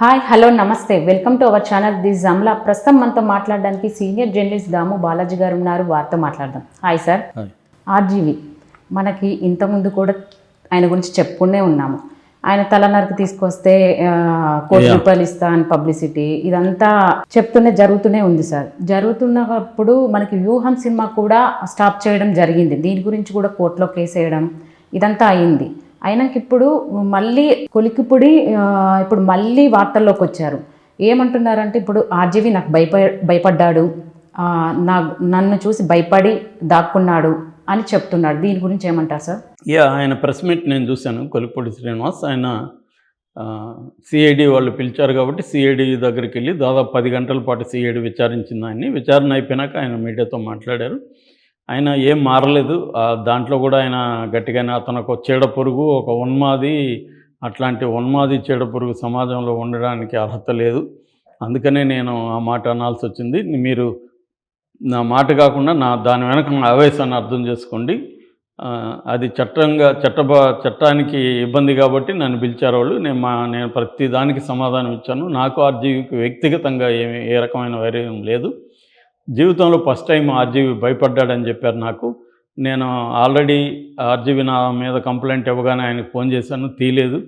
Hi hello namaste. Welcome to our channel. This జమ్లా ప్రస్తుతం మనతో మాట్లాడడానికి సీనియర్ జర్నలిస్ట్ దాము బాలాజీ గారు ఉన్నారు. వారితో మాట్లాడదాం. Hi sir. ఆర్జీవి మనకి ఇంతకుముందు కూడా ఆయన గురించి చెప్పుకునే ఉన్నాము. ఆయన తలనరకు తీసుకొస్తే కోటి రూపాయలు ఇస్తా అని పబ్లిసిటీ ఇదంతా చెప్తూనే జరుగుతూనే ఉంది సార్. జరుగుతున్నప్పుడు మనకి వ్యూహం సినిమా కూడా స్టాప్ చేయడం జరిగింది. దీని గురించి కూడా కోర్టులో కేసు వేయడం ఇదంతా అయింది. ఆయనకి ఇప్పుడు మళ్ళీ కొలికిపుడి ఇప్పుడు మళ్ళీ వార్తల్లోకి వచ్చారు ఏమంటున్నారంటే ఇప్పుడు ఆర్జీవి నాకు భయప భయపడ్డాడు. నా నన్ను చూసి భయపడి దాక్కున్నాడు అని చెప్తున్నాడు. దీని గురించి ఏమంటారు సార్? యా ఆయన ప్రెస్ మీట్ నేను చూశాను కొలిపూడి శ్రీనివాస్. ఆయన సిఐడి వాళ్ళు పిలిచారు కాబట్టి సిఐడి దగ్గరికి వెళ్ళి దాదాపు పది గంటల పాటు సిఐడి విచారించింది ఆయన్ని. విచారణ అయిపోయినాక ఆయన మీడియాతో మాట్లాడారు. ఆయన ఏం మారలేదు. దాంట్లో కూడా ఆయన గట్టిగానే అతను ఒక చీడ పురుగు ఒక ఉన్మాది అట్లాంటి ఉన్మాది చీడ పురుగు సమాజంలో ఉండడానికి అర్హత లేదు. అందుకనే నేను ఆ మాట అనాల్సి వచ్చింది. మీరు నా మాట కాకుండా నా దాని వెనక నా ఆవేశాన్ని అర్థం చేసుకోండి. అది చట్టంగా చట్ట చట్టానికి ఇబ్బంది కాబట్టి నన్ను పిలిచారు వాళ్ళు. నేను మా నేను ప్రతి దానికి సమాధానం ఇచ్చాను. నాకు ఆర్జీవికి వ్యక్తిగతంగా ఏమి ఏ రకమైన వైరం లేదు. జీవితంలో ఫస్ట్ టైం ఆర్జీవి భయపడ్డాడని చెప్పారు నాకు. నేను ఆల్రెడీ ఆర్జీవి నా మీద కంప్లైంట్ ఇవ్వగానే ఆయనకు ఫోన్ చేశాను తీయలేదు.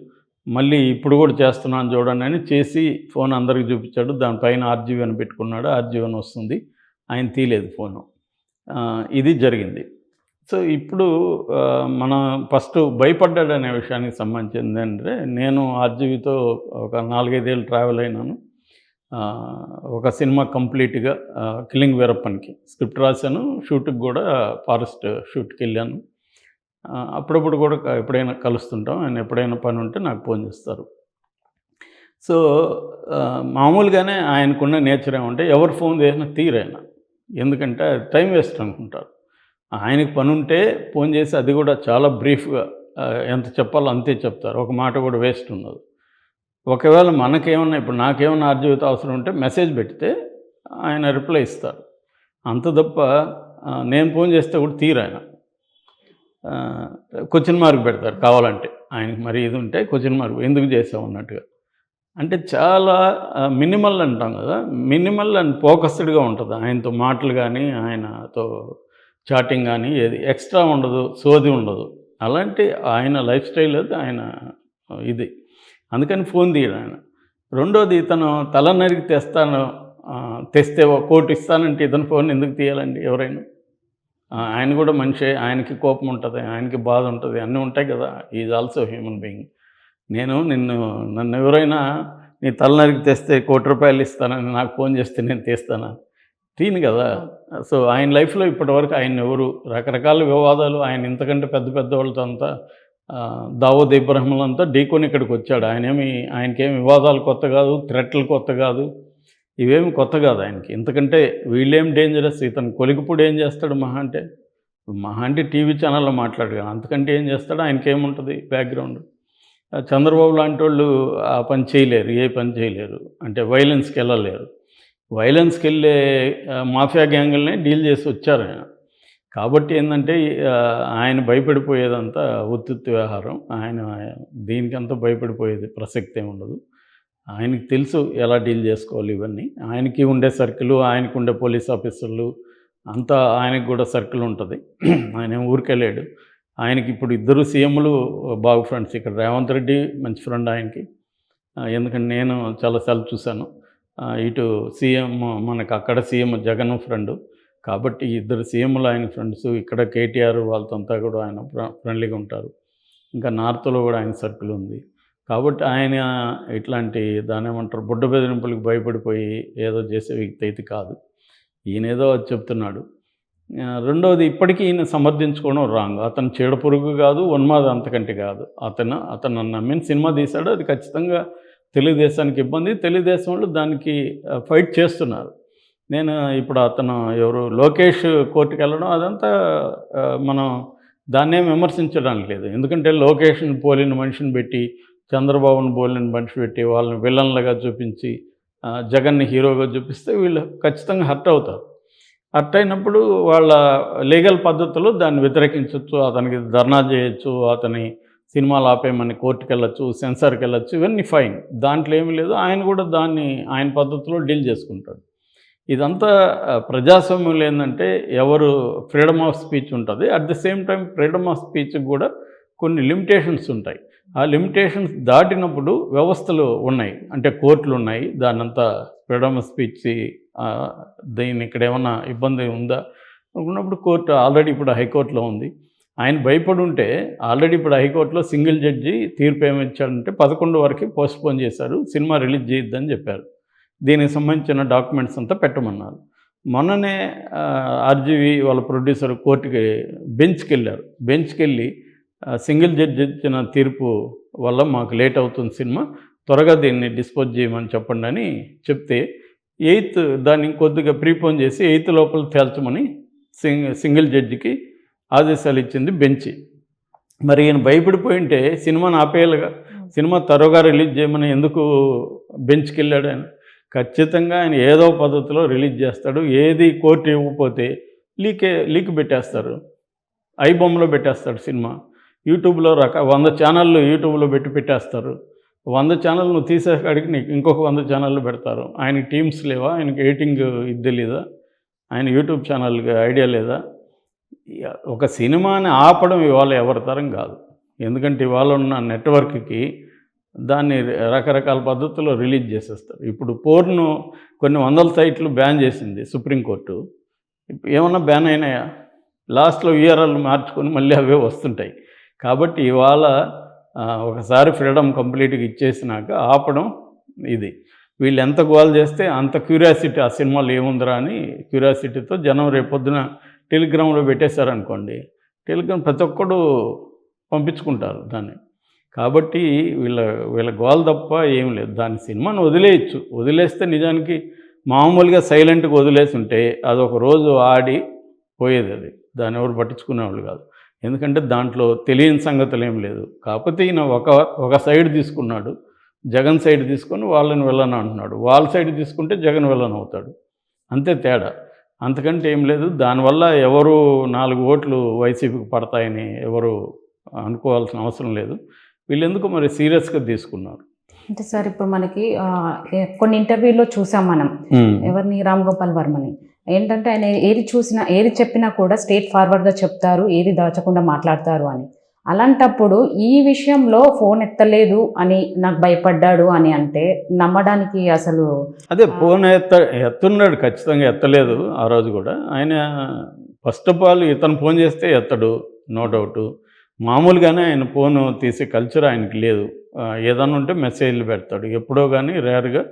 మళ్ళీ ఇప్పుడు కూడా చేస్తున్నాను చూడండి అని చేసి ఫోన్ అందరికి చూపించాడు. దానిపైన ఆర్జీవి అని పెట్టుకున్నాడు ఆర్జీవి అని వస్తుంది. ఆయన తీయలేదు ఫోను. ఇది జరిగింది. సో ఇప్పుడు మన ఫస్ట్ భయపడ్డాడు అనే విషయానికి సంబంధించింది అంటే నేను ఆర్జీవితో ఒక నాలుగైదేళ్ళు ట్రావెల్ అయినాను. ఒక సినిమా కంప్లీట్గా కిలింగ్ వీరప్పన్కి. స్క్రిప్ట్ రాశాను షూట్కి కూడా ఫారెస్ట్ షూట్కి వెళ్ళాను. అప్పుడప్పుడు కూడా ఎప్పుడైనా కలుస్తుంటాం. ఆయన ఎప్పుడైనా పని ఉంటే నాకు ఫోన్ చేస్తారు. సో మామూలుగానే ఆయనకున్న నేచర్ ఏమంటే ఎవరు ఫోన్ చేసినా తీరైనా ఎందుకంటే టైం వేస్ట్ అనుకుంటారు. ఆయనకి పని ఉంటే ఫోన్ చేసి అది కూడా చాలా బ్రీఫ్గా ఎంత చెప్పాలో అంతే చెప్తారు. ఒక మాట కూడా వేస్ట్ ఉండదు. ఒకవేళ మనకేమన్నా ఇప్పుడు నాకేమన్నా ఆర్జీవిత అవసరం ఉంటే మెసేజ్ పెడితే ఆయన రిప్లై ఇస్తారు. అంత తప్ప నేను ఫోన్ చేస్తే కూడా తీరు ఆయన. క్వశ్చన్ మార్క్ పెడతారు కావాలంటే. ఆయనకి మరి ఇది ఉంటే క్వశ్చన్ మార్క్ ఎందుకు చేసావు అన్నట్టుగా. అంటే చాలా మినిమల్ అంటాం కదా మినిమల్ అండ్ ఫోకస్డ్గా ఉంటుంది ఆయనతో మాటలు కానీ ఆయనతో చాటింగ్ కానీ ఏది ఎక్స్ట్రా ఉండదు సోది ఉండదు. అలాంటి ఆయన లైఫ్ స్టైల్ అది ఆయన ఇది. అందుకని ఫోన్ తీయడు ఆయన. రెండోది ఇతను తల నరికి తెస్తాను తెస్తే ఒక కోటి ఇస్తానంటే ఇతను ఫోన్ ఎందుకు తీయాలండి ఎవరైనా? ఆయన కూడా మనిషే ఆయనకి కోపం ఉంటుంది ఆయనకి బాధ ఉంటుంది అన్నీ ఉంటాయి కదా. ఈజ్ ఆల్సో హ్యూమన్ బీయింగ్ నేను నిన్ను నన్ను ఎవరైనా నీ తల నరికి తెస్తే కోటి రూపాయలు ఇస్తానని నాకు ఫోన్ చేస్తే నేను తీస్తానా? తీను కదా. సో ఆయన లైఫ్లో ఇప్పటివరకు ఆయన ఎవరు? రకరకాల వివాదాలు ఆయన ఇంతకంటే పెద్ద పెద్ద వాళ్ళతో అంతా దావోద్ ఇబ్రహంలంతా ఢీకొని ఇక్కడికి వచ్చాడు. ఆయనేమి ఆయనకేమి వివాదాలు కొత్త కాదు థ్రెట్లు కొత్త కాదు ఇవేమి కొత్త కాదు ఆయనకి. ఎందుకంటే వీళ్ళేం డేంజరస్ ఇతను కొలికిప్పుడు ఏం చేస్తాడు మహా అంటే? మహా అంటే టీవీ ఛానల్లో మాట్లాడగా అంతకంటే ఏం చేస్తాడు? ఆయనకేముంటుంది బ్యాక్గ్రౌండ్ చంద్రబాబు లాంటి వాళ్ళు ఆ పని చేయలేరు ఏ పని చేయలేరు. అంటే వైలెన్స్కి వెళ్ళలేరు. వైలెన్స్కి వెళ్ళే మాఫియా గ్యాంగుల్ని డీల్ చేసి వచ్చారు ఆయన. కాబట్టి ఏంటంటే ఆయన భయపడిపోయేదంతా ఉత్తుత్తి వ్యవహారం. ఆయన దీనికంతా భయపడిపోయేది ప్రసక్తి ఉండదు. ఆయనకి తెలుసు ఎలా డీల్ చేసుకోవాలి ఇవన్నీ. ఆయనకి ఉండే సర్కిల్ ఆయనకు ఉండే పోలీస్ ఆఫీసర్లు అంతా ఆయనకు కూడా సర్కిల్ ఉంటుంది. ఆయన ఊరికెళ్ళాడు ఆయనకి ఇప్పుడు ఇద్దరు సీఎంలు బాగు ఫ్రెండ్స్. ఇక్కడ రేవంత్ రెడ్డి మంచి ఫ్రెండ్ ఆయనకి. ఎందుకంటే నేను చాలాసార్లు చూశాను. ఇటు సీఎం మనకు అక్కడ సీఎం జగన్ ఫ్రెండు. కాబట్టి ఇద్దరు సీఎంలు ఆయన ఫ్రెండ్స్ ఇక్కడ కేటీఆర్ వాళ్ళతో అంతా కూడా ఆయన ఫ్రెండ్లీగా ఉంటారు. ఇంకా నార్త్లో కూడా ఆయన సర్కిల్ ఉంది. కాబట్టి ఆయన ఇట్లాంటి దాని ఏమంటారు బుడ్డ బెదిరింపులకు భయపడిపోయి ఏదో చేసే వ్యక్తి అయితే కాదు. ఈయన ఏదో అది చెప్తున్నాడు. రెండవది ఇప్పటికీ ఈయన సమర్థించుకోవడం రాంగ్. అతను చీడ పురుగు కాదు ఉన్మాద అంతకంటే కాదు. అతను అతను నన్ను నమ్మిన సినిమా తీశాడు అది ఖచ్చితంగా తెలుగుదేశానికి ఇబ్బంది. తెలుగుదేశం వాళ్ళు దానికి ఫైట్ చేస్తున్నారు. నేను ఇప్పుడు అతను ఎవరు లోకేష్ కోర్టుకి వెళ్ళడం అదంతా మనం దాన్నేం విమర్శించడానికి లేదు. ఎందుకంటే లోకేష్ని పోలిన మనిషిని పెట్టి చంద్రబాబును పోలిన మనిషి పెట్టి వాళ్ళని విలన్లుగా చూపించి జగన్ని హీరోగా చూపిస్తే వీళ్ళు ఖచ్చితంగా హర్ట్ అవుతారు. హర్ట్ అయినప్పుడు వాళ్ళ లీగల్ పద్ధతులు దాన్ని వ్యతిరేకించవచ్చు అతనికి ధర్నా చేయొచ్చు అతని సినిమాలు ఆపేయమని కోర్టుకి వెళ్ళొచ్చు సెన్సార్కి వెళ్ళొచ్చు ఇవన్నీ ఫైన్. దాంట్లో ఏమీ లేదు. ఆయన కూడా దాన్ని ఆయన పద్ధతిలో డీల్ చేసుకుంటాడు. ఇదంతా ప్రజాస్వామ్యం ప్రజాస్వామ్యంలో ఏంటంటే ఎవరు ఫ్రీడమ్ ఆఫ్ స్పీచ్ ఉంటుంది. At the same time freedom of స్పీచ్కి కూడా కొన్ని లిమిటేషన్స్ ఉంటాయి. ఆ లిమిటేషన్స్ దాటినప్పుడు వ్యవస్థలు ఉన్నాయి. అంటే కోర్టులు ఉన్నాయి. దాన్నంతా ఫ్రీడమ్ ఆఫ్ స్పీచ్ దీన్ని ఇక్కడ ఏమన్నా ఇబ్బంది ఉందా? అనుకున్నప్పుడు కోర్టు ఆల్రెడీ ఇప్పుడు హైకోర్టులో ఉంది. ఆయన భయపడి ఉంటే ఆల్రెడీ ఇప్పుడు హైకోర్టులో సింగిల్ జడ్జి తీర్పు ఏమి ఇచ్చాడంటే పదకొండు వరకు పోస్ట్పోన్ చేశారు. సినిమా రిలీజ్ చేయొద్దని చెప్పారు. దీనికి సంబంధించిన డాక్యుమెంట్స్ అంతా పెట్టమన్నారు. మొన్ననే ఆర్జీవి వాళ్ళ ప్రొడ్యూసర్ కోర్టుకి బెంచ్కి వెళ్ళారు బెంచ్కి వెళ్ళి సింగిల్ జడ్జి ఇచ్చిన తీర్పు వల్ల మాకు లేట్ అవుతుంది సినిమా త్వరగా దీన్ని డిస్పోజ్ చేయమని చెప్పండి అని చెప్తే ఎయిత్ దాన్ని ఇంకొద్దిగా ప్రీపోన్ చేసి ఎయిత్ లోపల తేల్చమని సింగ్ సింగిల్ జడ్జికి ఆదేశాలు ఇచ్చింది బెంచ్. మరి ఈయన భయపడిపోయి ఉంటే సినిమాని ఆపేయాలిగా సినిమా త్వరగా రిలీజ్ చేయమని ఎందుకు బెంచ్కి వెళ్ళాడు ఆయన? ఖచ్చితంగా ఆయన ఏదో పద్ధతిలో రిలీజ్ చేస్తాడు. ఏది కోర్టు ఇవ్వకపోతే లీకే లీక్ పెట్టేస్తారు. ఐ బొమ్మలో పెట్టేస్తాడు సినిమా. యూట్యూబ్లో రక వంద ఛానళ్ళు యూట్యూబ్లో పెట్టి పెట్టేస్తారు. వంద ఛానల్ నువ్వు తీసేకాడికి నీకు ఇంకొక వంద ఛానళ్ళు పెడతారు. ఆయనకి టీమ్స్ లేవా? ఆయనకి ఎడిటింగ్ ఇది తెలీదా ఆయన యూట్యూబ్ ఛానల్కి ఐడియా లేదా? ఒక సినిమాని ఆపడం ఇవాళ ఎవరి తరం కాదు. ఎందుకంటే ఇవాళ ఉన్న నెట్వర్క్కి దాన్ని రకరకాల పద్ధతుల్లో రిలీజ్ చేసేస్తారు. ఇప్పుడు పోర్ను కొన్ని వందల సైట్లు బ్యాన్ చేసింది సుప్రీంకోర్టు. ఇప్పుడు ఏమన్నా బ్యాన్ అయినాయా? లాస్ట్లో విఆర్ఎల్ మార్చుకొని మళ్ళీ అవే వస్తుంటాయి. కాబట్టి ఇవాళ ఒకసారి ఫ్రీడమ్ కంప్లీట్గా ఇచ్చేసినాక ఆపడం ఇది. వీళ్ళు ఎంత గోల్ చేస్తే అంత క్యూరియాసిటీ ఆ సినిమాలు ఏముందిరా అని క్యూరియాసిటీతో జనం రేపొద్దున టెలిగ్రామ్లో పెట్టేశారనుకోండి టెలిగ్రామ్ ప్రతి ఒక్కడు పంపించుకుంటారు దాన్ని. కాబట్టి వీళ్ళ వీళ్ళ గోల్ తప్ప ఏం లేదు. దాని సినిమాను వదిలేయచ్చు. వదిలేస్తే నిజానికి మామూలుగా సైలెంట్గా వదిలేసి ఉంటే అది ఒక రోజు ఆడి పోయేది అది. దాన్ని ఎవరు పట్టించుకునేవాళ్ళు కాదు. ఎందుకంటే దాంట్లో తెలియని సంగతులు ఏం లేదు. కాకపోతే ఈయన ఒక ఒక సైడ్ తీసుకున్నాడు. జగన్ సైడ్ తీసుకొని వాళ్ళని వెళ్ళను అంటున్నాడు. వాళ్ళ సైడ్ తీసుకుంటే జగన్ వెళ్ళను అవుతాడు. అంతే తేడా. అంతకంటే ఏం లేదు. దానివల్ల ఎవరు నాలుగు ఓట్లు వైసీపీకి పడతాయని ఎవరు అనుకోవాల్సిన అవసరం లేదు. వీళ్ళెందుకు మరి సీరియస్గా తీసుకున్నారు? అంటే సార్ ఇప్పుడు మనకి కొన్ని ఇంటర్వ్యూలో చూసాం మనం. ఎవరిని? రామ్ గోపాల్ వర్మని. ఏంటంటే ఆయన ఏది చూసినా ఏది చెప్పినా కూడా స్ట్రేట్ ఫార్వర్డ్గా చెప్తారు ఏది దాచకుండా మాట్లాడతారు అని. అలాంటప్పుడు ఈ విషయంలో ఫోన్ ఎత్తలేదు అని నాకు భయపడ్డాడు అని అంటే నమ్మడానికి అసలు అదే ఫోన్ ఎత్త ఎత్తున్నాడు ఖచ్చితంగా ఎత్తలేదు ఆ రోజు కూడా. ఆయన ఫస్ట్ ఆఫ్ ఆల్ ఇతను ఫోన్ చేస్తే ఎత్తడు నో డౌట్. మామూలుగానే ఆయన ఫోన్ తీసే కల్చర్ ఆయనకి లేదు. ఏదన్నా ఉంటే మెసేజ్లు పెడతాడు. ఎప్పుడో కానీ రేర్గా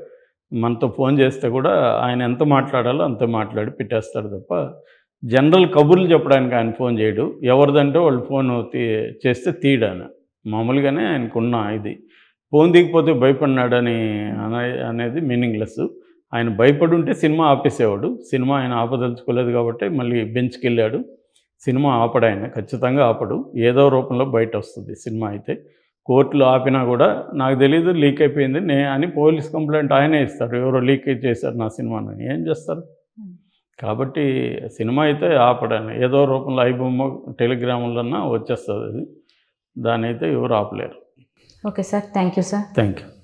మనతో ఫోన్ చేస్తే కూడా ఆయన ఎంత మాట్లాడాలో అంత మాట్లాడి పెట్టేస్తాడు తప్ప జనరల్ కబుర్లు చెప్పడానికి ఆయన ఫోన్ చేయడు. ఎవరిదంటే వాళ్ళు ఫోన్ తీ చేస్తే తీయడాను మామూలుగానే ఆయనకున్న ఇది. ఫోన్ దిగిపోతే భయపడినాడని అనే అనేది మీనింగ్లెస్. ఆయన భయపడి ఉంటే సినిమా ఆపేసేవాడు. సినిమా ఆయన ఆపదలుచుకోలేదు కాబట్టి మళ్ళీ బెంచ్కి వెళ్ళాడు సినిమా ఆపడు ఆయన ఖచ్చితంగా ఆపడు. ఏదో రూపంలో బయట వస్తుంది సినిమా అయితే. కోర్టులో ఆపినా కూడా నాకు తెలియదు లీక్ అయిపోయింది నే అని పోలీస్ కంప్లైంట్ ఆయనే ఇస్తాడు. ఎవరో లీక్ చేశారు నా సినిమాని. ఏం చేస్తారు? కాబట్టి సినిమా అయితే ఆపడాను ఏదో రూపంలో ఐబొమ్మ టెలిగ్రాములన్నా వచ్చేస్తుంది అది. దాని అయితే ఎవరు ఆపలేరు. Okay sir. Thank you sir. Thank you